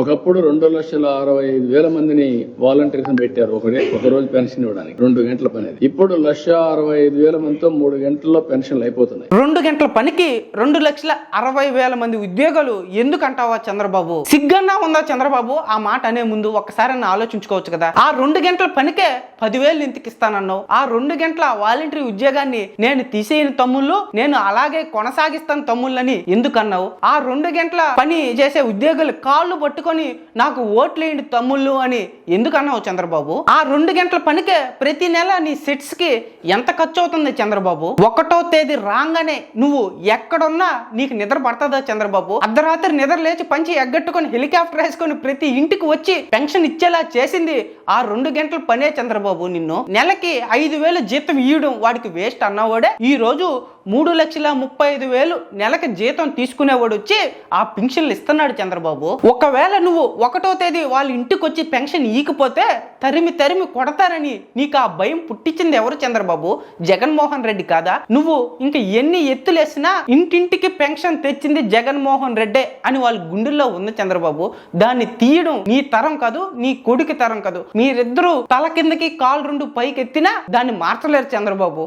ఒకప్పుడు రెండు లక్షల అరవై ఐదు వేల మందిని వాలంటీర్స్ పెట్టారు. ఒకడే ఒక రోజు పెన్షన్ ఇవ్వడానికి. రెండు గంటల పని ఇప్పుడు లక్ష అరవై ఐదు వేల మందితో మూడు గంటల్లో పెన్షన్లు అయిపోతున్నాయి. రెండు గంటల పనికి రెండు లక్షల అరవై వేల మంది ఉద్యోగాలు ఎందుకు అంటావా చంద్రబాబు? సిగ్గన్నా ఉందా చంద్రబాబు? ఆ మాట అనే ముందు ఒకసారి ఆలోచించుకోవచ్చు కదా. ఆ రెండు గంటల పనికే పదివేలు ఇంతకిస్తానన్నావు. ఆ రెండు గంటల వాలంటరీ ఉద్యోగాన్ని నేను తీసేయని తమ్ముళ్ళు నేను అలాగే కొనసాగిస్తాను తమ్ముళ్ళని ఎందుకన్నావు? ఆ రెండు గంటల పని చేసే ఉద్యోగులు కాళ్ళు పట్టుకొని నాకు ఓట్లేయండి తమ్ముళ్ళు అని ఎందుకు అన్నావు చంద్రబాబు? ఆ రెండు గంటల పనికే ప్రతి నెల నీ సెట్స్కి ఎంత ఖర్చు అవుతుంది చంద్రబాబు? ఒకటో తేదీ రాగానే నువ్వు ఎక్కడున్నా నీకు నిద్ర పడుతుందా చంద్రబాబు? అర్ధరాత్రి నిద్ర లేచి పంచి ఎగ్గట్టుకొని హెలికాప్టర్ వేసుకొని ప్రతి ఇంటికి వచ్చి పెన్షన్ ఇచ్చేలా చేసింది ఆ రెండు గంటల పనే చంద్రబాబు నిన్ను. నెలకి ఐదు వేలు జీతం ఇయ్యడం వాడికి వేస్ట్ అన్నవాడే. ఈ రోజు మూడు లక్షల ముప్పై ఐదు వేలు నెలకి జీతం తీసుకునేవాడు వచ్చి ఆ పెన్షన్లు ఇస్తున్నాడు చంద్రబాబు. ఒకవేళ ఒకవేళ నువ్వు ఒకటో తేదీ వాళ్ళ ఇంటికి వచ్చి పెన్షన్ ఈకపోతే తరిమి తరిమి కొడతారని నీకు ఆ భయం పుట్టించింది ఎవరు చంద్రబాబు? జగన్మోహన్ రెడ్డి కాదా? నువ్వు ఇంకా ఎన్ని ఎత్తులేసినా ఇంటింటికి పెన్షన్ తెచ్చింది జగన్మోహన్ రెడ్డే అని వాళ్ళ గుండెల్లో ఉంది చంద్రబాబు. దాన్ని తీయడం నీ తరం కాదు నీ కొడుకు తరం కాదు. మీరిద్దరూ తల కిందకి కాలు రెండు పైకి ఎత్తినా దాన్ని మార్చలేరు చంద్రబాబు.